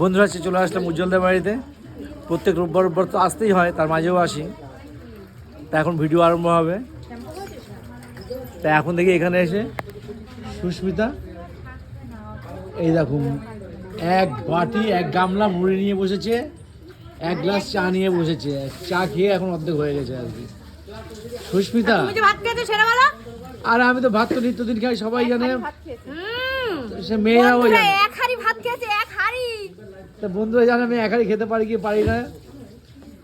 বন্ধুরা আজকে চলে আসলাম উজ্জ্বলদের বাড়িতে। প্রত্যেক রোববার রোববার তো আসতেই হয় তার মাঝেও আসি। তা এখন ভিডিও আরম্ভ হবে। তা এখন দেখি এখানে এসে সুস্মিতা এই দেখুন এক বাটি এক গামলা মুড়ি নিয়ে বসেছে এক গ্লাস চা নিয়ে বসেছে চা খেয়ে এখন অর্ধেক হয়ে গেছে আর কি। সুস্মিতা আর আমি তো ভাত তো নিত্যদিন খাই সবাই জানে। সে মেয়েরাও জানে এক হাড়ি ভাত খেয়েছে এক হাড়ি তা বন্ধুরা জানে আমি একাই খেতে পারি কি পারি না?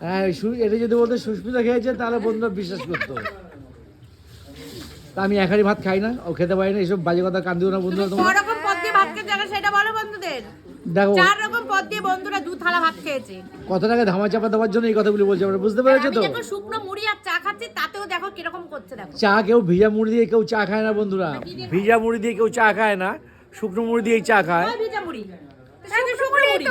হ্যাঁ এটা যদি বলতো সুস্মিতা খেয়েছে তাহলে বন্ধুরা বিশ্বাস করতো। তা আমি একাই ভাত খাই না ও খেতে পারি না এইসব বাজে কথা কান দিও না বন্ধুরা তোমার। রকম পদ দিয়ে ভাত খেয়েছে আগে সেটা বলো বন্ধুদের। দেখো। চার রকম পদ দিয়ে বন্ধুরা দু থালা ভাত খেয়েছে। কথাটাকে ধামা চাপা দেওয়ার জন্য এই কথাগুলি বলছি আমরা বুঝতে পেরেছ আমি তো? দেখো শুকনো মুড়ি আর চা খাচ্ছি তাতেও দেখো কীরকম করছে দেখো। চা কেউ ভিজা মুড়ি দিয়ে কেউ চা খায় না বন্ধুরা। ভিজা মুড়ি দিয়ে কেউ চা খায় না শুকনো মুড়ি দিয়েই চা খায়। ভিজা মুড়ি।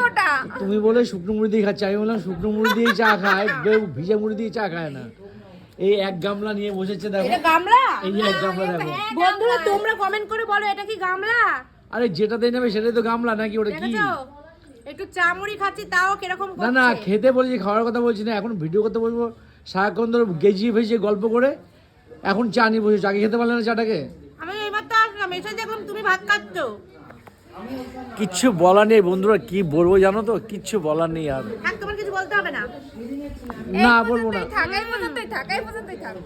ওটা। তুমি বলে শুকনো মুড়ি দিয়ে খাচ্ছে আমি বললাম শুকনো মুড়ি দিয়েই চা খায় কেউ ভিজা মুড়ি দিয়ে চা খায় না। এই এক গামলা নিয়ে বসেছে দেখো। গামলা? এই এক গামলা দেখো। বন্ধুরা তোমরা কমেন্ট করে বলো এটা কি গামলা? আরে যেটা দিয়ে নেবে সেটাই তো গামলা নাকি ওটা কি? একটু চা মুড়ি খাচ্ছি তাও কীরকম না না খেতে বলছি খাওয়ার কথা বলছি না এখন ভিডিও করতে বলব। সারাক্ষণ ধরে গেজিয়ে ফেজিয়ে গল্প করে এখন চা নিয়ে বসে চাকে খেতে পারলে না চাটাকে? আমি এইবার তো আসলাম এসে দেখলাম তুমি ভাত খাচ্ছো। কিচ্ছু বলার নেই বন্ধুরা কি বলব জানো তো? কিচ্ছু বলার নেই আর। তোমার কিছু বলতে হবে না। না বলব না।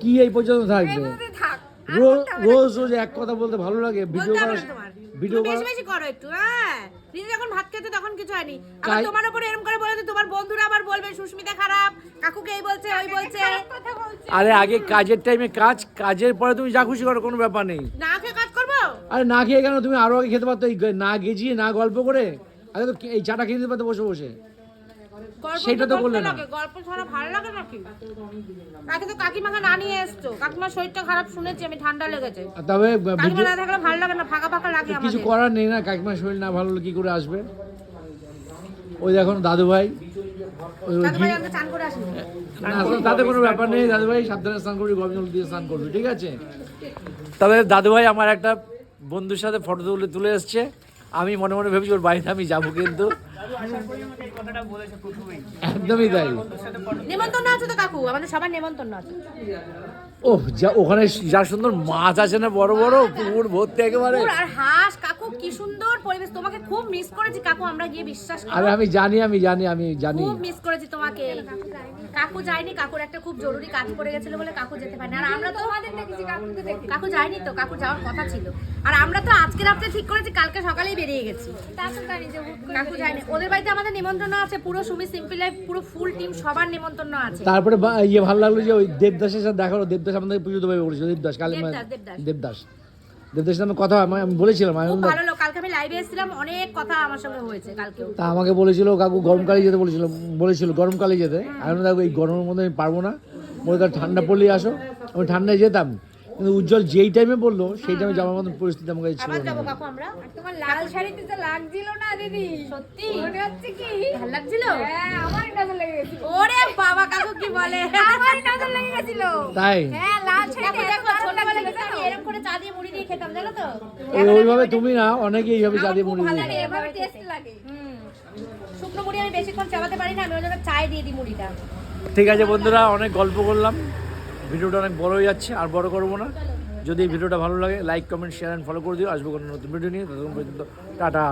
কি এই পর্যন্ত থাকবে? রোজ রোজ এক কথা বলতে ভালো লাগে ভিডিও বলতে হবে করা না তোমার। ভিডিও তুমি বেশি বেশি করো একটু হ্যাঁ। যখন ভাত খেতে তখন কিছু হয়নি। তোমার উপরে এরকম করে বলে তোমার বন্ধুরা আবার বলবে সুস্মিতা খারাপ কাকুকে এই বলছে ওই বলছে। আরে আগে কাজের টাইমে কাজ কাজের পরে তুমি যা খুশি করো কোনো ব্যাপার নেই। না কাজ আরে না খেয়ে কেন তুমি আরও আগে খেতে পারতো না গেজিয়ে না গল্প করে? আগে তো এই চাটা খেয়ে নিতে পারতো বসে বসে। সেটা তো বললে না। গল্প ছাড়া ভালো লাগে নাকি? তো কাকিমাকে না নিয়ে এসছো। কাকিমার শরীরটা খারাপ শুনেছি আমি ঠান্ডা লেগেছে। তবে কাকিমা না থাকলে ভালো লাগে না ফাঁকা ফাঁকা লাগে কিছু করার নেই না কাকিমার শরীর না ভালো হলে কি করে আসবে? ওই দেখুন দাদু ভাই তাতে কোনো ব্যাপার নেই দাদু ভাই সাবধানে স্নান করবি গরম জল দিয়ে স্নান করবি ঠিক আছে? তবে দাদু ভাই আমার একটা বন্ধুর সাথে ফটো তুলে তুলে এসছে। আমি মনে মনে ভেবেছি ওর বাড়িতে আমি যাব কিন্তু। একদমই তাই। নেমন্তন্ন আছে তো কাকু আমাদের সবার নেমন্তন্ন আছে। ও যা ওখানে যা সুন্দর মাছ আছে না বড় বড় পুকুর ভর্তি একেবারে। আর হাঁস কাকু কি সুন্দর পরিবেশ। তোমাকে খুব মিস করেছি কাকু আমরা গিয়ে বিশ্বাস আরে আমি জানি আমি জানি আমি জানি। খুব মিস করেছি তোমাকে। কাকু যায়নি কাকুর একটা খুব জরুরি কাজ পড়ে গেছিল বলে কাকু যেতে পারেনি। আর আমরা তো কাকু যায়নি তো কাকু যাওয়ার কথা ছিল। আর আমরা তো আজকে রাত্রে ঠিক করেছি কালকে সকালেই বেরিয়ে গেছি। কাকু যায়নি। ওদের বাড়িতে আমাদের নিমন্ত্রণ আছে পুরো সুমি সিম্পল লাইফ পুরো ফুল টিম সবার নিমন্ত্রণ আছে। তারপরে ইয়ে ভালো লাগল যে ওই দেবদাসের সাথে দেখা হলো। দেবদাস আমাদের পুজো দেবে বলেছিল দেবদাস কালী দেবদাস, দেবদাস। দেবদাস দেবদাসের সাথে কথা হয়, আমি আমি বলেছিলাম আমি খুব ভালো লোক কালকে আমি লাইভে এসেছিলাম অনেক কথা আমার সঙ্গে হয়েছে কালকেও তা আমাকে বলেছিল কাকু গরমকালে যেতে বলেছিল বলেছিল গরমকালে যেতে। আমি দেখো এই গরমের মধ্যে আমি পারব না বলে তার ঠান্ডা পড়লেই আসো। আমি ঠান্ডায় যেতাম কিন্তু উজ্জ্বল যেই টাইমে বলল সেই টাইমে যাওয়ার মতন পরিস্থিতি আমার কাছে ছিল না কাকু আমরা? তোমার লাল শাড়িতে তো লাগছিল না দিদি। সত্যি? মনে হচ্ছে কি? ভালো লাগছিল? হ্যাঁ আমার নজর লেগে গেছিল। ওরে বাবা কাকু কি বলে? আমার নজর লেগে গেছিল। তাই? হ্যাঁ লাল দেখো ছোটবেলা কিন্তু আমি এরকম করে চা দিয়ে মুড়ি দিয়ে খেতাম জানো তো? ওই- ওইভাবে তুমি না অনেকে এইভাবে চাঁদিয়ে মুড়ি ভালো লাগে এভাবে টেস্ট লাগে। হুম শুকনো মুড়ি আমি বেশিক্ষণ চালাতে পারি না আমি ওই জন্য চায় দিয়ে দিই মুড়িটা। ঠিক আছে বন্ধুরা অনেক গল্প করলাম। ভিডিওটা অনেক বড় হয়ে যাচ্ছে আর বড় করব না। যদি এই ভিডিওটা ভালো লাগে like comment share and follow করে দিও। আসব কোনো নতুন ভিডিও নিয়ে। ততক্ষণ পর্যন্ত টাটা।